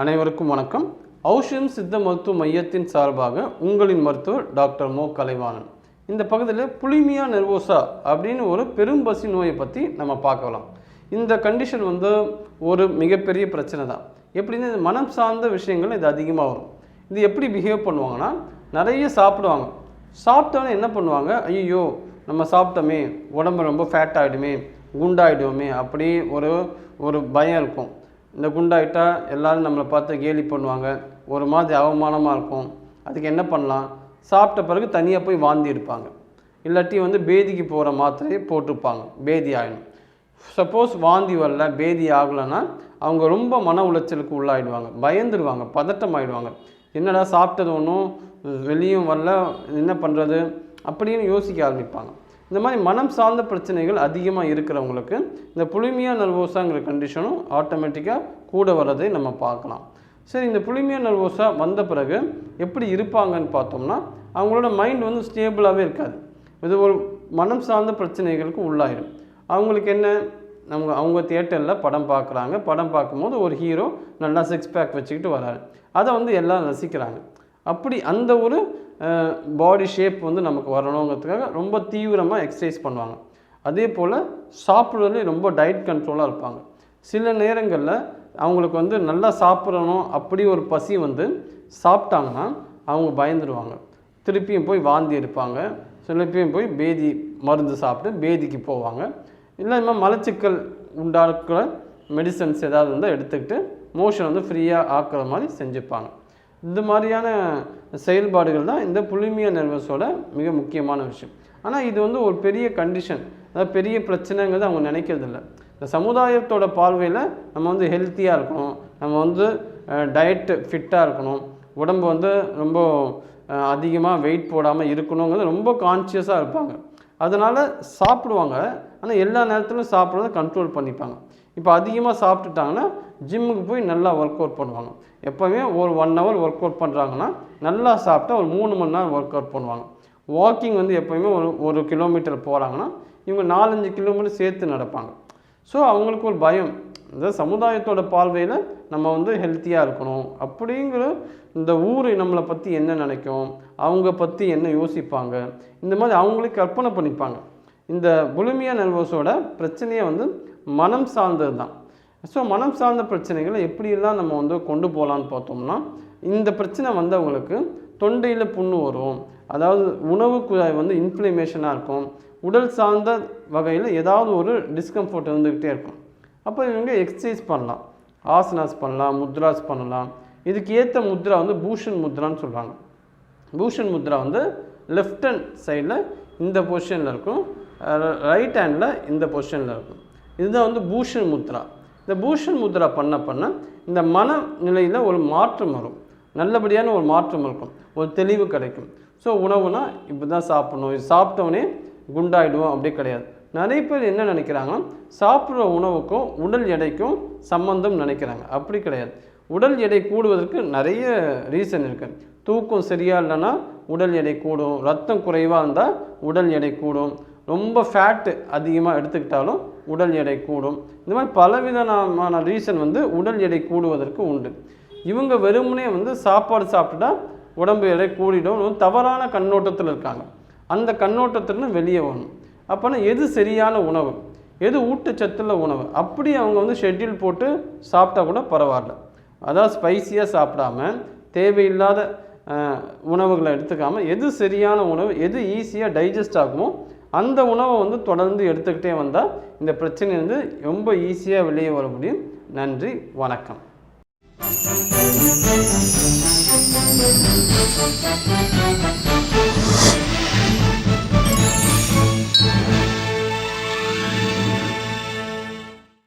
அனைவருக்கும் வணக்கம். ஔஷதம் சித்த மருத்துவ மையத்தின் சார்பாக உங்களின் மருத்துவர் டாக்டர் மோ. கலைவாணன். இந்த பகுதியில் புளிமியா நெர்வோசா அப்படின்னு ஒரு பெரும் பசி நோயை பற்றி நம்ம பார்க்கலாம் இந்த கண்டிஷன் வந்து ஒரு மிகப்பெரிய பிரச்சனை தான். எப்படின்னா இது மனம் சார்ந்த விஷயங்கள் இது அதிகமாக வரும். இது எப்படி பிஹேவ் பண்ணுவாங்கன்னா நிறைய சாப்பிடுவாங்க. சாப்பிட்டோன்னே என்ன பண்ணுவாங்க? ஐயோ நம்ம சாப்பிட்டோமே உடம்பு ரொம்ப ஃபேட் ஆகிடுமே குண்டாயிடுவோமே அப்படி ஒரு ஒரு பயம் இருக்கும். இந்த குண்டாயிட்டால் எல்லாரும் நம்மளை பார்த்து கேலி பண்ணுவாங்க. ஒரு மாதிரி அவமானமாக இருக்கும். அதுக்கு என்ன பண்ணலாம்? சாப்பிட்ட பிறகு தனியாக போய் வாந்தி எடுப்பாங்க. இல்லாட்டி வந்து பேதிக்கு போகிற மாத்திரையை போட்டிருப்பாங்க. பேதி ஆகிடும் சப்போஸ் வாந்தி வரல பேதி ஆகலைன்னா அவங்க ரொம்ப மன உளைச்சலுக்கு உள்ளாயிடுவாங்க. பயந்துடுவாங்க பதட்டம் ஆயிடுவாங்க என்னடா சாப்பிட்டது ஒன்றும் வெளியும் வரல என்ன பண்ணுறது அப்படின்னு யோசிக்க ஆரம்பிப்பாங்க. இந்த மாதிரி மனம் சார்ந்த பிரச்சனைகள் அதிகமாக இருக்கிறவங்களுக்கு இந்த புளிமியா நர்வோசாங்கிற கண்டிஷனும் ஆட்டோமேட்டிக்காக கூட வர்றதை நம்ம பார்க்கலாம். சரி இந்த புளிமியா நர்வோஸாக வந்த பிறகு எப்படி இருப்பாங்கன்னு பார்த்தோம்னா அவங்களோட மைண்ட் வந்து ஸ்டேபிளாகவே இருக்காது. இது ஒரு மனம் சார்ந்த பிரச்சனைகளுக்கு உள்ளாயிடும் அவங்களுக்கு என்ன? அவங்க அவங்க தியேட்டரில் படம் பார்க்குறாங்க. படம் பார்க்கும்போது ஒரு ஹீரோ நல்லா சிக்ஸ் பேக் வச்சுக்கிட்டு வராரு அதை வந்து எல்லாம் ரசிக்கிறாங்க. அப்படி அந்த ஒரு பாடி ஷேப் வந்து நமக்கு வரணுங்கிறதுக்காக ரொம்ப தீவிரமாக எக்ஸசைஸ் பண்ணுவாங்க. அதே போல் சாப்பிட்றதுலேயும் ரொம்ப டயட் கண்ட்ரோலாக இருப்பாங்க. சில நேரங்களில் அவங்களுக்கு வந்து நல்லா சாப்பிடணும் அப்படி ஒரு பசி வந்து சாப்பிட்டாங்கன்னா அவங்க பயந்துடுவாங்க திருப்பியும் போய் வாந்தி எடுப்பாங்க. சிலப்பையும் போய் பேதி மருந்து சாப்பிட்டு பேதிக்கு போவாங்க. இல்லை மலச்சிக்கல் உண்டாக்குற மெடிசன்ஸ் ஏதாவது இருந்தால் எடுத்துக்கிட்டு மோஷன் வந்து ஃப்ரீயாக ஆக்குற மாதிரி செஞ்சுப்பாங்க. இந்த மாதிரியான செயல்பாடுகள் தான் இந்த புலிமிய நர்வஸோட மிக முக்கியமான விஷயம். ஆனால் இது வந்து ஒரு பெரிய கண்டிஷன் அதாவது பெரிய பிரச்சனைங்கிறது அவங்க நினைக்கிறதில்ல. இந்த சமுதாயத்தோட பார்வையில் நம்ம வந்து ஹெல்த்தியாக இருக்கணும் நம்ம வந்து டயட்டு ஃபிட்டாக இருக்கணும் உடம்பு வந்து ரொம்ப அதிகமாக வெயிட் போடாமல் இருக்கணுங்கிறது ரொம்ப கான்சியஸாக இருப்பாங்க. அதனால் சாப்பிடுவாங்க ஆனால் எல்லா நேரத்திலும் சாப்பிட்றத கண்ட்ரோல் பண்ணிப்பாங்க. இப்போ அதிகமாக சாப்பிட்டுட்டாங்கன்னா ஜிம்முக்கு போய் நல்லா ஒர்க் அவுட் பண்ணுவாங்க. எப்போவுமே ஒரு ஒன் ஹவர் ஒர்க் அவுட் பண்ணுறாங்கன்னா நல்லா சாப்பிட்டா ஒரு மூணு மணி நேரம் ஒர்க் அவுட் பண்ணுவாங்க. வாக்கிங் வந்து எப்போயுமே ஒரு ஒரு கிலோமீட்டர் போகிறாங்கன்னா இவங்க நாலஞ்சு கிலோமீட்டர் சேர்த்து நடப்பாங்க. ஸோ அவங்களுக்கு ஒரு பயம். இந்த சமுதாயத்தோட பார்வையில் நம்ம வந்து ஹெல்த்தியாக இருக்கணும் அப்படிங்கிற இந்த ஊர் நம்மளை பற்றி என்ன நினைக்கும்? அவங்க பற்றி என்ன யோசிப்பாங்க? இந்த மாதிரி அவங்களே கற்பனை பண்ணிப்பாங்க. இந்த புலிமியா நர்வஸோட பிரச்சனையை வந்து மனம் சார்ந்தது தான் ஸோ மனம் சார்ந்த பிரச்சனைகளை எப்படியெல்லாம் நம்ம வந்து கொண்டு போகலான்னு பார்த்தோம்னா இந்த பிரச்சனை வந்தவங்களுக்கு தொண்டையில் புண்ணு வரும். அதாவது உணவு குழாய் வந்து இன்ஃப்ளமேஷனாக இருக்கும். உடல் சார்ந்த வகையில் ஏதாவது ஒரு டிஸ்கம்ஃபர்ட் இருந்துக்கிட்டே இருக்கும். அப்போ இவங்க எக்ஸசைஸ் பண்ணலாம். ஆசனாஸ் பண்ணலாம் முத்ராஸ் பண்ணலாம். இதுக்கு ஏற்ற முத்ரா வந்து பூஷன் முத்ரான்னு சொல்கிறாங்க பூஷன் முத்ரா வந்து லெஃப்ட் ஹேண்ட் சைடில் இந்த பொசிஷனில் இருக்கும். ரைட் ஹேண்டில் இந்த பொசிஷனில் இருக்கும். இதுதான் வந்து பூஷன் முத்ரா. இந்த பூஷன் முத்ரா பண்ண பண்ண இந்த மன நிலையில் ஒரு மாற்றம் வரும். நல்லபடியான ஒரு மாற்றம் இருக்கும். ஒரு தெளிவு கிடைக்கும். ஸோ உணவுனா இப்படி தான் சாப்பிடணும். இது சாப்பிட்டோன்னே குண்டாயிடுவோம் அப்படி கிடையாது. நிறைய பேர் என்ன நினைக்கிறாங்கன்னா சாப்பிட்ற உணவுக்கும் உடல் எடைக்கும் சம்பந்தம் நினைக்கிறாங்க. அப்படி கிடையாது. உடல் எடை கூடுவதற்கு நிறைய ரீசன் இருக்குது தூக்கம் சரியாக இல்லைன்னா உடல் எடை கூடும். ரத்தம் குறைவாக இருந்தால் உடல் எடை கூடும். ரொம்ப ஃபேட்டு அதிகமாக எடுத்துக்கிட்டாலும் உடல் எடை கூடும். இந்த மாதிரி பலவிதமான ரீசன் வந்து உடல் எடை கூடுவதற்கு உண்டு. இவங்க வெறுமனே வந்து சாப்பாடு சாப்பிட்டுட்டா உடம்பு எடை கூடிடும். தவறான கண்ணோட்டத்தில் இருக்காங்க. அந்த கண்ணோட்டத்திலிருந்து வெளியே வரணும். அப்போனா எது சரியான உணவு? எது ஊட்டச்சத்துள்ள உணவு? அப்படி அவங்க வந்து ஷெட்யூல் போட்டு சாப்பிட்டா கூட பரவாயில்ல. அதாவது ஸ்பைசியாக சாப்பிடாம தேவையில்லாத உணவுகளை எடுத்துக்காமல் எது சரியான உணவு எது ஈஸியாக டைஜஸ்ட் ஆகுமோ அந்த உணவை வந்து தொடர்ந்து எடுத்துக்கிட்டே வந்தால் இந்த பிரச்சனை வந்து ரொம்ப ஈஸியாக வெளியே வர முடியும் நன்றி வணக்கம் Thank you.